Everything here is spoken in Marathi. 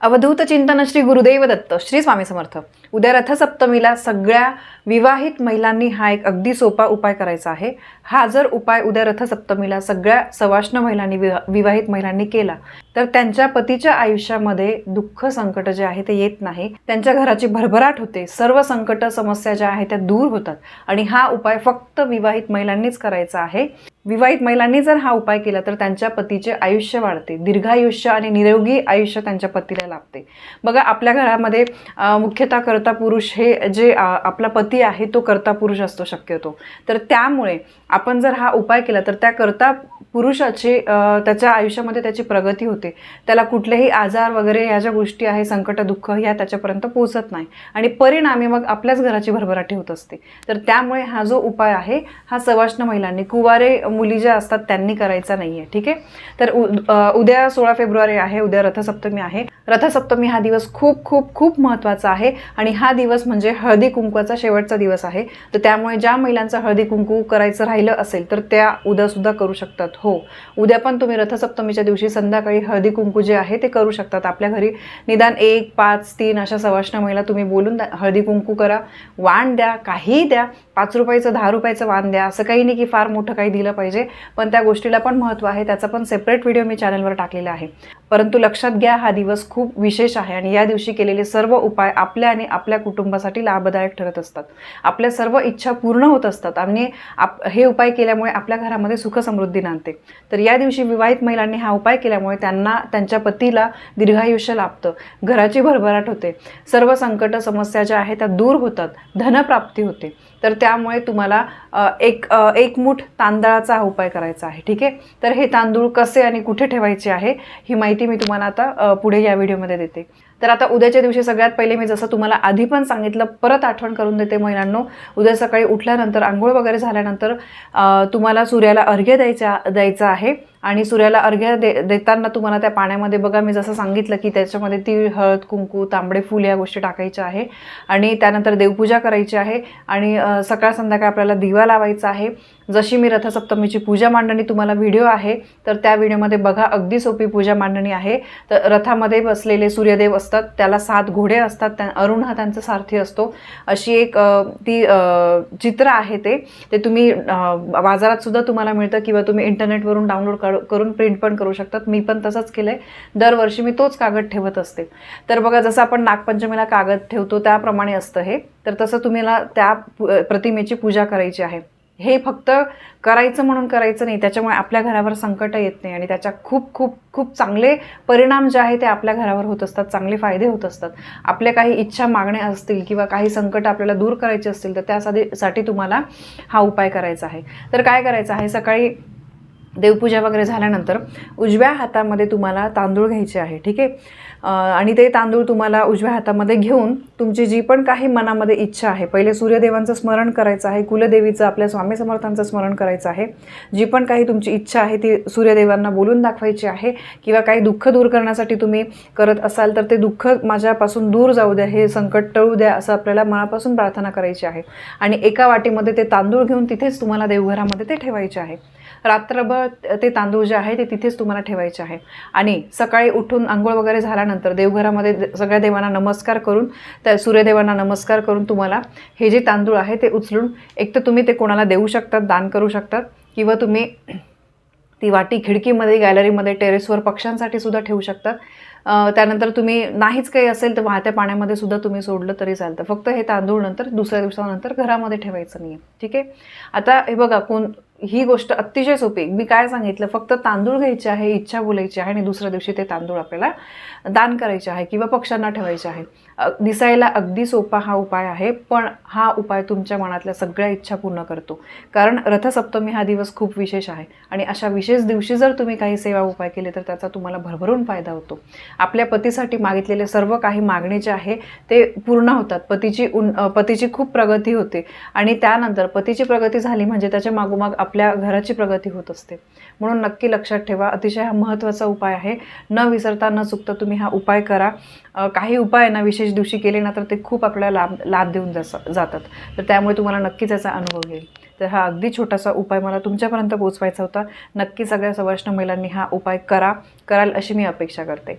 अवधूत चिंतन श्री गुरुदेव दत्त श्री स्वामी समर्थ. उद्या रथसप्तमीला सगळ्या विवाहित महिलांनी हा एक अगदी सोपा उपाय करायचा आहे. हा जर उपाय उद्या रथसप्तमीला सगळ्या सवाष्ण महिलांनी विवाहित महिलांनी केला तर त्यांच्या पतीच्या आयुष्यामध्ये दुःख संकट जे आहे ते येत नाही. त्यांच्या घराची भरभराट होते. सर्व संकट समस्या ज्या आहेत त्या दूर होतात. आणि हा उपाय फक्त विवाहित महिलांनीच करायचा आहे. विवाहित महिलांनी जर हा उपाय केला तर त्यांच्या पतीचे आयुष्य वाढते. दीर्घायुष्य आणि निरोगी आयुष्य त्यांच्या पतीला लाभते. बघा आपल्या घरामध्ये मुख्यतः कर्ता पुरुष हे जे आपला पती आहे तो कर्ता पुरुष असतो शक्यतो. तर त्यामुळे आपण जर हा उपाय केला तर त्या कर्ता पुरुषाची त्याच्या आयुष्यामध्ये त्याची प्रगती होते. त्याला कुठलेही आजार वगैरे ह्या ज्या गोष्टी आहे संकट दुःख ह्या त्याच्यापर्यंत पोहोचत नाही. आणि परिणामी मग आपल्याच घराची भरभराटी होत असते. तर त्यामुळे हा जो उपाय आहे हा सवाष्ण महिलांनी कुवारे मुली ज्या असतात त्यांनी करायचा नाही आहे ठीक आहे? तर उद्या सोळा फेब्रुवारी आहे उद्या रथसप्तमी आहे. रथसप्तमी हा दिवस खूप खूप खूप महत्त्वाचा आहे. आणि हा दिवस म्हणजे हळदी कुंकवाचा शेवटचा दिवस आहे. तर त्यामुळे ज्या महिलांचं हळदी कुंकू करायचं राहिलं असेल तर त्या उद्यासुद्धा करू शकतात. हो. उद्या पण तुम्ही रथसप्तमीच्या दिवशी संध्याकाळी हळदी कुंकू जे आहे ते करू शकतात. आपल्या घरी निदान एक पाच तीन अशा सवाष्ण महिला तुम्ही बोलून द्या- हळदी कुंकू करा वाण द्या काहीही द्या. पाच रुपयाचं दहा रुपयाचं वाण द्या. असं काही नाही की फार मोठं काही दिलं पाहिजे. पण त्या गोष्टीला पण महत्त्व आहे. त्याचा पण सेपरेट व्हिडिओ मी चॅनलवर टाकलेला आहे. परंतु लक्षात घ्या हा दिवस खूप विशेष आहे आणि या दिवशी केलेले सर्व उपाय आपल्या आणि आपल्या कुटुंबासाठी लाभदायक ठरत असतात. आपल्या सर्व इच्छा पूर्ण होत असतात आणि आप हे उपाय केल्यामुळे आपल्या घरामध्ये सुखसमृद्धी नांदते. तर या दिवशी विवाहित महिलांनी हा उपाय केल्यामुळे त्यांना त्यांच्या पतीला दीर्घायुष्य लाभतं घराची भरभराट होते सर्व संकट समस्या ज्या आहेत त्या दूर होतात धनप्राप्ती होते. तर त्यामुळे तुम्हाला एक एकमुठ एक तांदळाचा हा उपाय करायचा आहे ठीक आहे? तर हे तांदूळ कसे आणि कुठे ठेवायचे आहे ही माहिती मी तुम्हाला आता पुढे या व्हिडिओमध्ये देते. तर आता उद्याच्या दिवशी सगळ्यात पहिले मी जसं तुम्हाला आधी पण सांगितलं परत आठवण करून देते महिलांनो उद्या सकाळी उठल्यानंतर आंघोळ वगैरे झाल्यानंतर तुम्हाला सूर्याला अर्घ्य द्यायचा द्यायचं आहे. आणि सूर्याला अर्घ्य दे देताना तुम्हाला त्या पाण्यामध्ये बघा मी जसं सांगितलं की त्याच्यामध्ये तीळ हळद कुंकू तांबडे फुल या गोष्टी टाकायच्या आहे. आणि त्यानंतर देवपूजा करायची आहे. आणि सकाळ संध्याकाळ आपल्याला दिवा लावायचा आहे. जशी मी रथसप्तमीची पूजा मांडणी तुम्हाला व्हिडिओ आहे तर त्या व्हिडिओमध्ये बघा अगदी सोपी पूजा मांडणी आहे. तर रथामध्ये बसलेले सूर्यदेव असतात त्याला सात घोडे असतात त्या अरुण हा त्यांचा सारथी असतो. अशी एक ती चित्र आहे ते. ते तुम्ही बाजारात सुद्धा तुम्हाला मिळतं किंवा तुम्ही इंटरनेटवरून डाउनलोड करून प्रिंट पण करू शकतात. मी पण तसंच केलं आहे दरवर्षी मी तोच कागद ठेवत असते. तर बघा जसं आपण नागपंचमीला कागद ठेवतो त्याप्रमाणे असतं हे. तर तसं तुम्हाला त्या प्रतिमेची पूजा करायची आहे. हे फक्त करायचं म्हणून करायचं नाही. त्याच्यामुळे आपल्या घरावर संकट येत नाही आणि त्याच्या खूप खूप खूप चांगले परिणाम जे आहे ते आपल्या घरावर होत असतात. चांगले फायदे होत असतात. आपल्या काही इच्छा मागण्या असतील किंवा काही संकट आपल्याला दूर करायचे असतील तर त्यासाठी साठी तुम्हाला हा उपाय करायचा आहे. तर काय करायचं आहे? सकाळी देवपूजा वगैरे झाल्यानंतर उजव्या हातामध्ये तुम्हाला तांदूळ घ्यायचे आहे ठीक आहे? आणि ते तांदूळ तुम्हाला उजव्या हातामध्ये घेऊन तुमची जी पण काही मनामध्ये इच्छा आहे पहिले सूर्यदेवांचं स्मरण करायचं आहे कुलदेवीचं आपल्या स्वामी समर्थांचं स्मरण करायचं आहे जी पण काही तुमची इच्छा आहे ती सूर्यदेवांना बोलून दाखवायची आहे किंवा काही दुःख दूर करण्यासाठी तुम्ही करत असाल तर ते दुःख माझ्यापासून दूर जाऊ द्या हे संकट टळू द्या असं आपल्याला मनापासून प्रार्थना करायची आहे. आणि एका वाटीमध्ये ते तांदूळ घेऊन तिथेच तुम्हाला देवघरामध्ये ते ठेवायचे आहे. रात्रभर ते तांदूळ जे आहे ते तिथेच तुम्हाला ठेवायचे आहे. आणि सकाळी उठून आंघोळ वगैरे झाल्यानंतर देवघरामध्ये सगळ्या देवांना नमस्कार करून त्या सूर्यदेवांना नमस्कार करून तुम्हाला हे जे तांदूळ आहे ते उचलून एक तर तुम्ही ते कोणाला देऊ शकतात दान करू शकतात किंवा तुम्ही ती वाटी खिडकीमध्ये गॅलरीमध्ये टेरेसवर पक्ष्यांसाठी सुद्धा ठेवू शकतात. त्यानंतर तुम्ही नाहीच काही असेल तर वाहत्या पाण्यामध्ये सुद्धा तुम्ही सोडलं तरी चालतं. फक्त हे तांदूळ नंतर दुसऱ्या दिवसानंतर घरामध्ये ठेवायचं नाही ठीक आहे? आता हे बघा कोण ही गोष्ट अतिशय सोपी मी काय सांगितलं? फक्त तांदूळ घ्यायचे आहे इच्छा बोलायची आहे आणि दुसऱ्या दिवशी ते तांदूळ आपल्याला दान करायचे आहे किंवा पक्ष्यांना ठेवायचे आहे. दिसायला अगदी सोपा हा उपाय आहे पण हा उपाय तुमच्या मनातल्या सगळ्या इच्छा पूर्ण करतो. कारण रथसप्तमी हा दिवस खूप विशेष आहे आणि अशा विशेष दिवशी जर तुम्ही काही सेवा उपाय केले तर त्याचा तुम्हाला भरभरून फायदा होतो. आपल्या पतीसाठी मागितलेले सर्व काही मागणी जे आहे ते पूर्ण होतात. पतीची उन पतीची खूप प्रगती होते आणि त्यानंतर पतीची प्रगती झाली म्हणजे त्याच्या मागोमाग आपल्या घराची प्रगती होत असते. म्हणून नक्की लक्षात ठेवा अतिशय हा महत्त्वाचा उपाय आहे. न विसरता न चुकता तुम्ही हा उपाय करा. काही उपाय ना विशेष दिवशी केले ना तर ते खूप आपल्याला लाभ लाभ देऊन जस जातात. तर त्यामुळे तुम्हाला नक्कीच याचा अनुभव येईल. तर हा अगदी छोटासा उपाय मला तुमच्यापर्यंत पोचवायचा होता. नक्की सगळ्या सवाष्ण महिलांनी हा उपाय करा कराल अशी मी अपेक्षा करते.